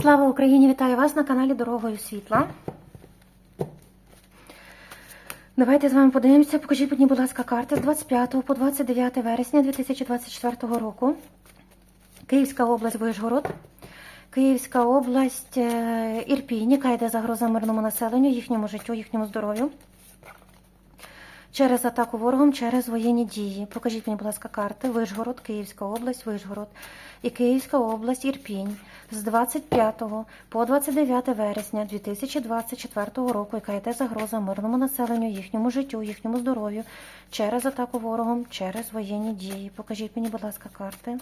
Слава Україні! Вітаю вас на каналі Дорогою Світла. Давайте з вами подивимося. Покажіть будь ласка, карти з 25 по 29 вересня 2024 року. Київська область Вишгород. Київська область е, Ірпінь, яка йде загроза мирному населенню, їхньому життю, їхньому здоров'ю. Через атаку ворогом, через воєнні дії. Покажіть мені, будь ласка, карти. Вишгород, Київська область, Вишгород і Київська область Ірпінь з 25 по 29 вересня 2024 року, яка йде загроза мирному населенню, їхньому життю, їхньому здоров'ю, через атаку ворогом, через воєнні дії. Покажіть мені, будь ласка, карти.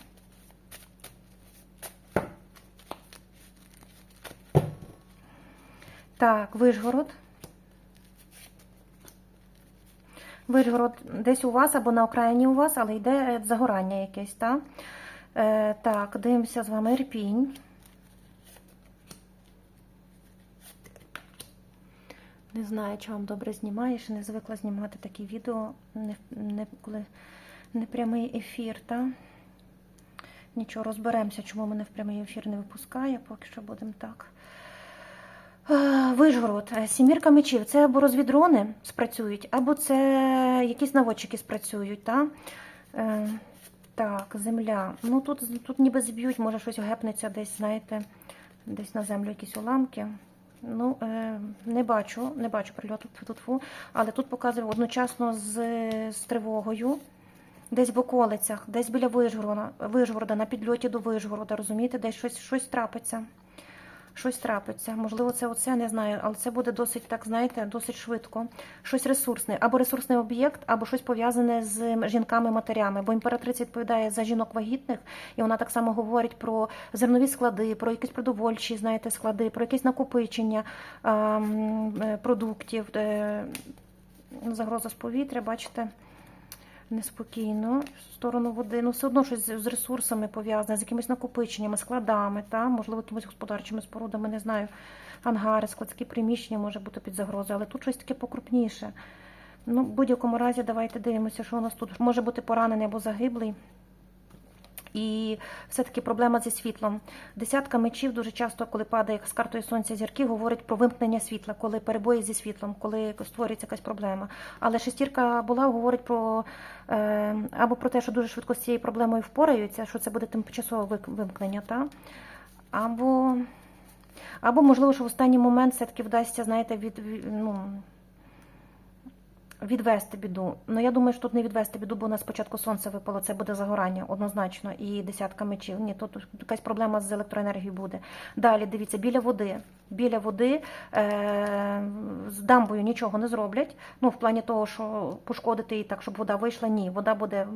Так, Вишгород. Вишгород десь у вас або на окраїні у вас, але йде е, загорання якесь, так? Е, так, дивимося з вами Ірпінь. Не знаю, чи вам добре знімає, ще не звикла знімати такі відео, не, не, коли не прямий ефір, та? Нічого, розберемося, чому мене в прямий ефір не випускає, поки що будемо так. Е, Вишгород, е, сімірка мечів. Це або розвідрони спрацюють, або це якісь наводчики спрацюють. Та? Е, так, земля. Ну тут, тут ніби зб'ють, може щось гепнеться десь, знаєте, десь на землю якісь уламки. Ну, не бачу, не бачу прильоту але тут показує одночасно з, з тривогою. Десь в околицях, десь біля Вишгорода, Вишгорода, на підльоті до Вишгорода, розумієте, десь щось, щось трапиться. Щось трапиться. Можливо, це оце не знаю, але це буде досить, так знаєте, досить швидко. Щось ресурсне, або ресурсний об'єкт, або щось пов'язане з жінками-матерями. Бо імператриця відповідає за жінок вагітних, і вона так само говорить про зернові склади, про якісь продовольчі, знаєте, склади, про якесь накопичення е, продуктів, е, загроза з повітря, бачите неспокійно в сторону води. Ну, все одно щось з ресурсами пов'язане, з якимись накопиченнями, складами, та, можливо, якимись господарчими спорудами, не знаю, ангари, складські приміщення може бути під загрозою, але тут щось таке покрупніше. Ну, в будь-якому разі, давайте дивимося, що у нас тут може бути поранений або загиблий. І все-таки проблема зі світлом. Десятка мечів дуже часто, коли падає з картою сонця зірки, говорить про вимкнення світла, коли перебої зі світлом, коли створюється якась проблема. Але шестірка була говорить про е, або про те, що дуже швидко з цією проблемою впораються, що це буде тимчасове вимкнення, та? або, або можливо, що в останній момент все-таки вдасться, знаєте, від- ну, Відвести біду. Ну я думаю, що тут не відвести біду, бо у нас спочатку сонце випало, це буде загорання однозначно і десятка мечів. Ні, тут якась проблема з електроенергією буде. Далі дивіться, біля води. Біля води е- з дамбою нічого не зроблять. Ну, в плані того, що пошкодити її так, щоб вода вийшла. Ні, вода буде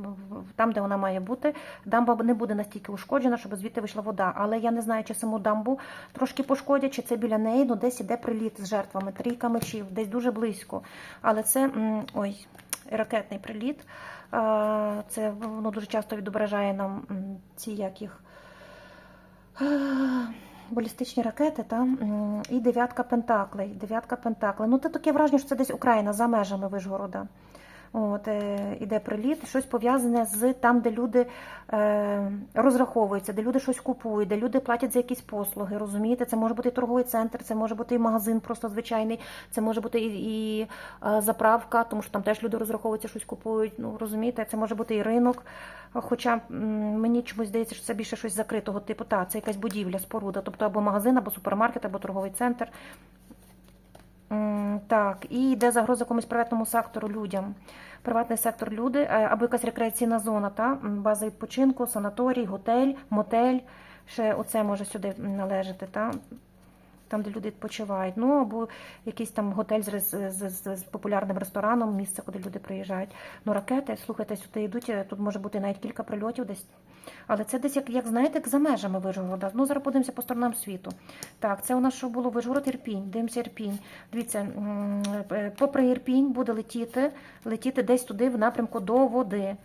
там, де вона має бути. Дамба не буде настільки ушкоджена, щоб звідти вийшла вода. Але я не знаю, чи саму дамбу трошки пошкодять, чи це біля неї, ну десь іде приліт з жертвами, трійка мечів, десь дуже близько. Але це ой, ракетний приліт. Це воно дуже часто відображає нам ці як Балістичні ракети та і дев'ятка пентаклей. Дев'ятка пентаклей. Ну, це таке враження, що це десь Україна за межами Вишгорода. От, е, іде приліт, щось пов'язане з там, де люди е, розраховуються, де люди щось купують, де люди платять за якісь послуги. Розумієте, це може бути і торговий центр, це може бути і магазин, просто звичайний, це може бути і, і е, заправка, тому що там теж люди розраховуються, щось купують. Ну розумієте, це може бути і ринок. Хоча мені чомусь здається, що це більше щось закритого типу. Та це якась будівля, споруда, тобто або магазин, або супермаркет, або торговий центр. Так, і йде загроза комусь приватному сектору людям. Приватний сектор люди, е, або якась рекреаційна зона, та? база відпочинку, санаторій, готель, мотель. Ще оце може сюди належати, та? там, де люди відпочивають. Ну, або якийсь там готель з, з, з, з популярним рестораном, місце, куди люди приїжджають. Ну, ракети, слухайте, сюди йдуть, е, тут може бути навіть кілька прильотів десь. Але це десь, як, як знаєте, як за межами Вижгорода. Ну, зараз подивимося по сторонам світу. Так, це у нас що було? Вижгород Ірпінь. Дивимося Ірпінь. Дивіться, е, попри Ірпінь буде летіти, летіти десь туди в напрямку до води.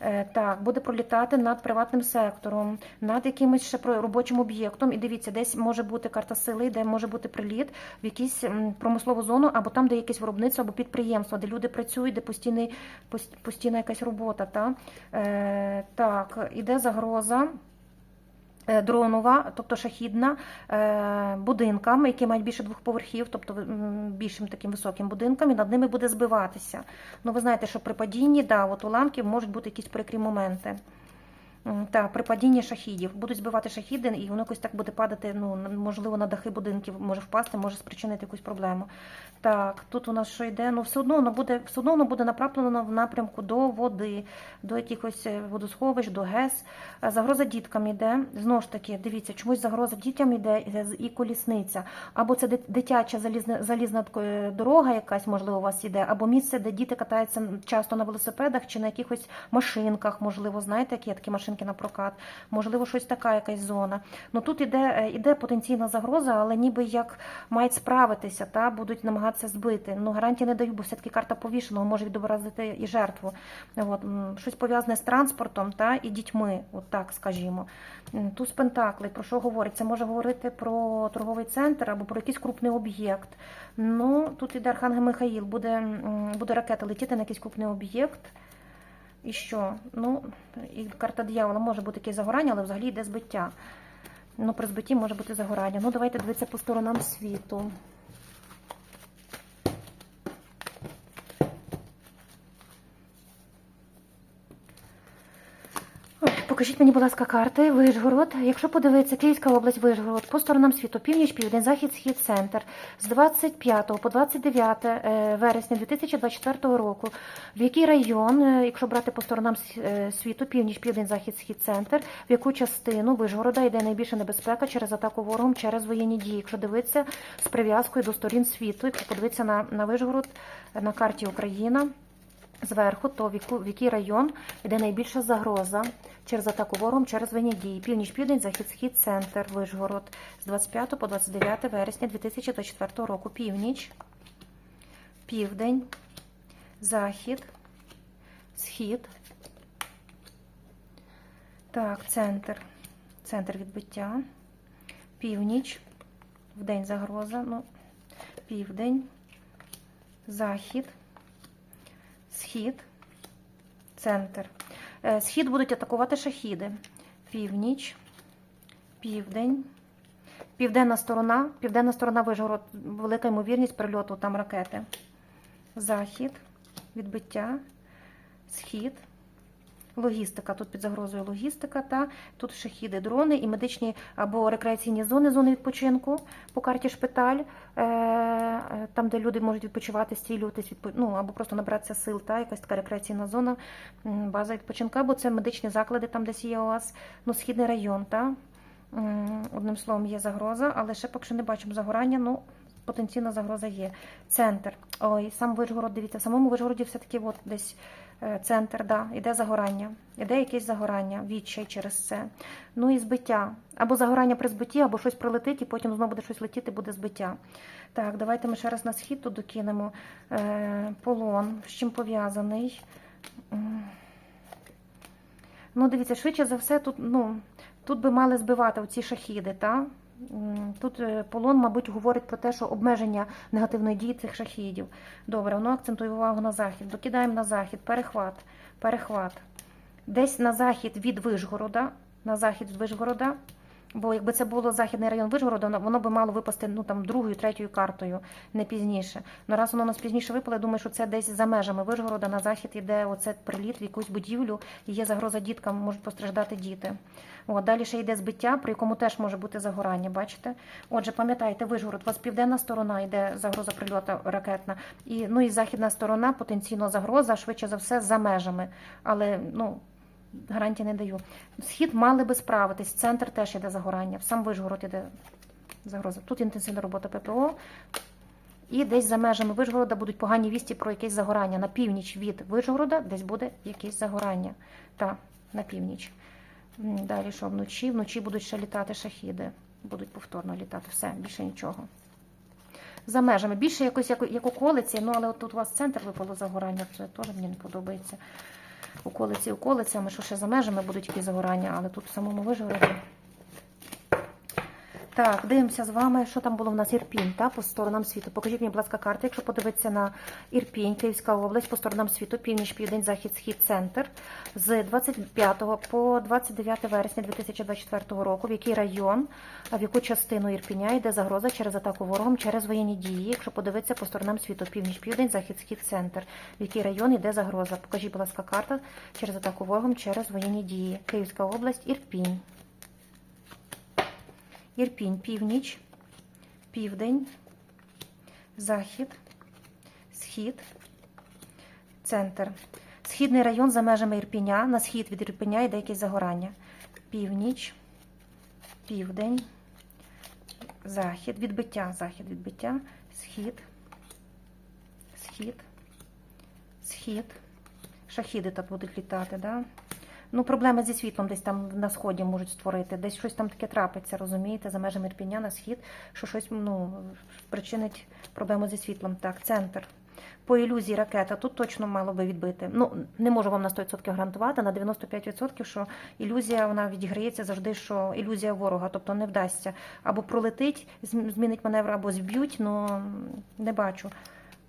Е, Так, буде пролітати над приватним сектором, над якимось ще робочим об'єктом. І дивіться, десь може бути карта сили, де може бути приліт в якусь промислову зону, або там, де якесь виробництво або підприємство, де люди працюють, де постійний, постійна якась робота. Та? Е, так, іде загроза. Е, дронова, тобто шахідна, е, будинкам, які мають більше двох поверхів, тобто більшим таким високим будинкам, і над ними буде збиватися. Ну, ви знаєте, що при падінні, да, от уламків можуть бути якісь прикрі моменти. М, Так, при падінні шахідів будуть збивати шахіди, і воно якось так буде падати. Ну можливо, на дахи будинків може впасти, може спричинити якусь проблему. Так, тут у нас що йде? Ну все одно воно буде все одно воно буде направлено в напрямку до води, до якихось е, водосховищ, до ГЕС. Е, Загроза діткам йде. Знову ж таки, дивіться, чомусь загроза дітям йде е, і колісниця. Або це дитяча залізна залізна дорога, якась можливо у вас йде, або місце, де діти катаються часто на велосипедах чи на якихось машинках, можливо, знаєте, які такі машинки на прокат, можливо, щось така якась зона. Ну тут іде, е, іде потенційна загроза, але ніби як мають справитися, та будуть намагатися збити. Ну гарантії не даю, бо все-таки карта повішеного може відобразити і жертву. От щось пов'язане з транспортом та і дітьми, от так скажімо. Туз Пентакли, про що говорить? Це може говорити про торговий центр або про якийсь крупний об'єкт. Ну тут іде Архангел Михаїл, буде, буде ракета летіти на якийсь крупний об'єкт. І що? Ну, і карта диявола може бути таке загорання, але взагалі йде збиття. Ну, при збитті може бути загорання. Ну, давайте дивитися по сторонам світу. Ой, Покажіть мені, будь ласка, карти. Вишгород. Якщо подивитися, Київська область, Вишгород, по сторонам світу, північ, південь, захід, схід, центр. З 25 по 29 е, вересня 2024 року. В який район, е, якщо брати по сторонам е, світу, північ, південь, захід, схід, центр, в яку частину Вишгорода йде найбільша небезпека через атаку ворогом, через воєнні дії? Якщо дивитися з прив'язкою до сторін світу, якщо подивитися на, на Вишгород на карті Україна зверху, то в, яку, в який район йде найбільша загроза через атаку ворогом, через воєнні дії. Північ, південь, захід, схід, центр, Вишгород з 25 по 29 вересня 2024 року. Північ, південь, захід, схід. Так, центр. Центр відбиття. Північ. Вдень загроза. Ну, південь, захід схід, центр. Е, Схід будуть атакувати шахіди. Північ, південь, південна сторона, південна сторона Вижгород, велика ймовірність прильоту там ракети. Захід, відбиття, схід. Логістика, тут під загрозою логістика, та тут шахіди, дрони і медичні або рекреаційні зони, зони відпочинку по карті шпиталь, е, е, там, де люди можуть відпочивати, стілюватись, ну, або просто набратися сил, та якась така рекреаційна зона, база відпочинку, або це медичні заклади, там десь є у вас, ну, східний район, та одним словом, є загроза, але ще поки що не бачимо загорання. Ну, потенційна загроза є. Центр. Ой, сам Вишгород, дивіться, в самому Вишгороді все-таки от десь центр, да, іде загорання. Іде якесь загорання, відчай через це. Ну і збиття. Або загорання при збитті, або щось прилетить, і потім знову буде щось летіти, буде збиття. Так, давайте ми ще раз на схід тут докинемо. Е, полон, з чим пов'язаний. Ну, дивіться, швидше за все, тут, ну, тут би мали збивати оці шахіди, та? Тут е, полон, мабуть, говорить про те, що обмеження негативної дії цих шахідів. Добре, воно акцентує увагу на захід. Докидаємо на захід, перехват, перехват. Десь на захід від Вижгорода, на захід від Вишгорода, бо якби це було західний район Вишгорода, воно- би мало випасти ну, там, другою, третьою картою, не пізніше. Ну раз воно нас пізніше випало, я думаю, що це десь за межами Вишгорода, на захід іде оце приліт в якусь будівлю, і є загроза діткам, можуть постраждати діти. От, далі ще йде збиття, при якому теж може бути загорання, бачите? Отже, пам'ятайте, Вишгород, у вас південна сторона йде загроза прильоту ракетна, і, ну, і західна сторона потенційно загроза, швидше за все, за межами. Але ну, гарантії не даю. Схід мали би справитись, центр теж іде загорання, сам Вишгород іде загроза. Тут інтенсивна робота ППО. І десь за межами Вишгорода будуть погані вісті про якесь загорання. На північ від Вишгорода десь буде якесь загорання. Так, на північ. Далі що вночі? Вночі будуть ще літати шахіди. Будуть повторно літати. Все, більше нічого. За межами. Більше якось як, як околиці, ну але от тут у вас центр випало загорання, це теж мені не подобається. Околиці околицями, що ще за межами будуть якісь загорання, але тут в самому Вишгороді. Так, дивимося з вами, що там було в нас Ірпінь, та, по сторонам світу. Покажіть мені, будь ласка, карти, якщо подивитися на Ірпінь, Київська область, по сторонам світу, північ, південь, захід, схід, центр. З 25 по 29 вересня 2024 року, в який район, в яку частину Ірпіня йде загроза через атаку ворогом, через воєнні дії. Якщо подивитися по сторонам світу, північ, південь, захід, схід, центр. В який район йде загроза. Покажіть, будь ласка, карта через атаку ворогом, через воєнні дії. Київська область, Ірпінь. Ірпінь, північ, південь, захід, схід, центр. Східний район за межами Ірпіня. На схід від Ірпіня йде якесь загорання. Північ, південь, захід, відбиття, захід, відбиття, схід, схід, схід. Шахіди тут будуть літати, да? Ну, проблеми зі світлом десь там на сході можуть створити, десь щось там таке трапиться, розумієте, за межами Ірпіня на схід, що щось ну, спричинить проблему зі світлом. Так, центр. По ілюзії ракета тут точно мало би відбити. Ну, не можу вам на 100% гарантувати, на 95%, що ілюзія вона відіграється завжди, що ілюзія ворога, тобто не вдасться. Або пролетить, змінить маневр, або зб'ють, але не бачу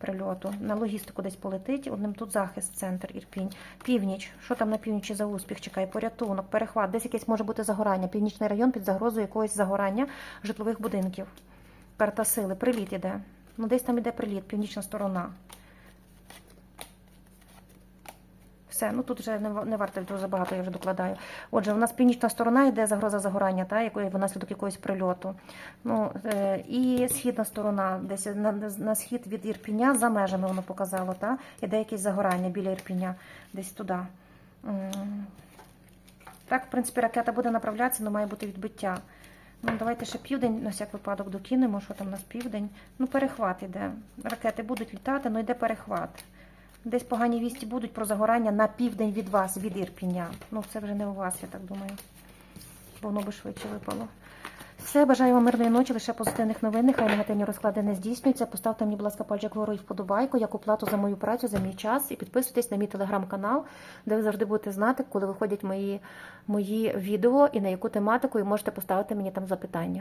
прильоту. На логістику десь полетить. Одним тут захист, центр, Ірпінь. Північ. Що там на північі за успіх? Чекає порятунок, перехват. Десь якесь може бути загорання. Північний район під загрозою якогось загорання житлових будинків. Карта сили. Приліт іде. Ну, десь там іде приліт, північна сторона. Все, ну тут вже не, не варто дуже забагато, я вже докладаю. Отже, у нас північна сторона йде загроза загорання, та, якої внаслідок якогось прильоту. Ну, е, і східна сторона, десь на, на схід від Ірпіня, за межами воно показало, та, іде якесь загорання біля Ірпіня, десь туди. Так, в принципі, ракета буде направлятися, але має бути відбиття. Ну, давайте ще південь, на всяк випадок, докинемо, що там у нас південь. Ну, перехват іде. Ракети будуть літати, але йде перехват. Десь погані вісті будуть про загорання на південь від вас, від Ірпіня. Ну, це вже не у вас, я так думаю. Бо воно би швидше випало. Все, бажаю вам мирної ночі, лише позитивних новин. Хай негативні розклади не здійснюються. Поставте мені, будь ласка, пальчик вгору і вподобайку, як оплату за мою працю, за мій час. І підписуйтесь на мій телеграм-канал, де ви завжди будете знати, коли виходять мої, мої відео і на яку тематику, і можете поставити мені там запитання.